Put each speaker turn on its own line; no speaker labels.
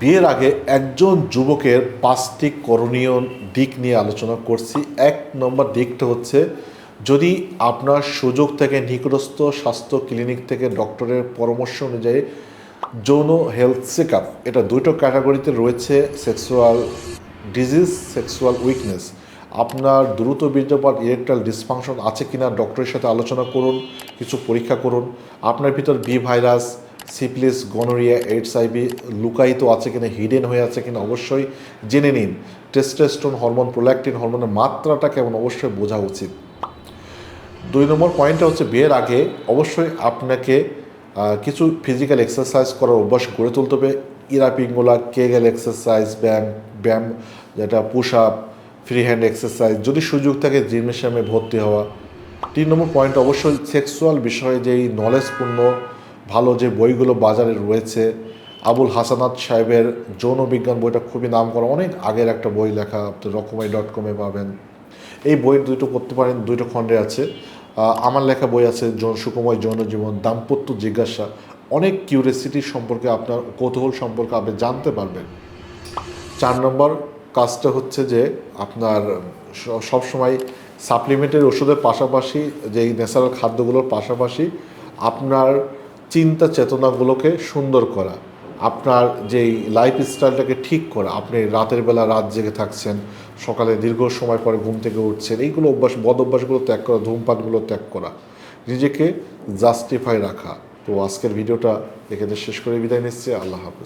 বিয়ের আগে একজন যুবকের পাঁচটি করণীয় দিক নিয়ে আলোচনা করছি। এক নম্বর দিকটা হচ্ছে, যদি আপনার সুযোগ থেকে নিকটস্থ স্বাস্থ্য ক্লিনিক থেকে ডক্টরের পরামর্শ অনুযায়ী যৌন হেলথ চেক আপ এটা দুটো ক্যাটাগরিতে রয়েছে, সেক্সুয়াল ডিজিজ, সেক্সুয়াল উইকনেস। আপনার দ্রুত বীর্যপাত ইরেকটাল ডিসফাংশন আছে কিনা, ডক্টরের সাথে আলোচনা করুন, কিছু পরীক্ষা করুন। আপনার ভিতর B virus syphilis gonorrhoea, AIDS IB লুকায়িত আছে কিনা হিডেন হয়ে আছে কিনা অবশ্যই জেনে নিন। টেস্টেস্টোন হরমোন প্রোল্যাক্টিন হরমোনের মাত্রাটা কেমন অবশ্যই বোঝা উচিত। দুই নম্বর পয়েন্টটা হচ্ছে বিয়ের আগে অবশ্যই আপনাকে কিছু ফিজিক্যাল এক্সারসাইজ করার অভ্যাস গড়ে তুলতে হবে। ইরাপিঙ্গোলা কেগেল এক্সারসাইজ ব্যায়াম ব্যায়াম, যেটা push up free hand exercise যদি সুযোগ থাকে জিমনেশিয়ামে ভর্তি হওয়া। তিন নম্বর পয়েন্ট অবশ্যই সেক্সুয়াল বিষয়ে যেই নলেজপূর্ণ ভালো যে বইগুলো বাজারে রয়েছে, আবুল হাসানাত সাহেবের যৌন বিজ্ঞান বইটা খুবই নাম করা অনেক আগের একটা বই লেখা, আপনি রকমাই ডট কমে পাবেন। এই বই দুটো করতে পারেন, দুটো খণ্ডে আছে। আমার লেখা বই আছে, যৌন সুকুময় যৌন জীবন, দাম্পত্য জিজ্ঞাসা। অনেক কিউরিয়াসিটি সম্পর্কে আপনার, কৌতূহল সম্পর্কে আপনি জানতে পারবেন। চার নম্বর কাজটা হচ্ছে যে, আপনার সবসময় সাপ্লিমেন্টের ওষুধের পাশাপাশি, যেই ন্যাচারাল খাদ্যগুলোর পাশাপাশি, আপনার চিন্তা চেতনাগুলোকে সুন্দর করা, আপনার যেই লাইফ স্টাইলটাকে ঠিক করা, আপনি রাতের বেলা রাত জেগে থাকছেন, সকালে দীর্ঘ সময় পরে ঘুম থেকে উঠছেন, এইগুলো অভ্যাস, বদ অভ্যাসগুলো ত্যাগ করা, ধূমপানগুলো ত্যাগ করা, নিজেকে জাস্টিফাই রাখা। তো আজকের ভিডিওটা এখানে শেষ করে বিদায় নিচ্ছি, আল্লাহ হাফেজ।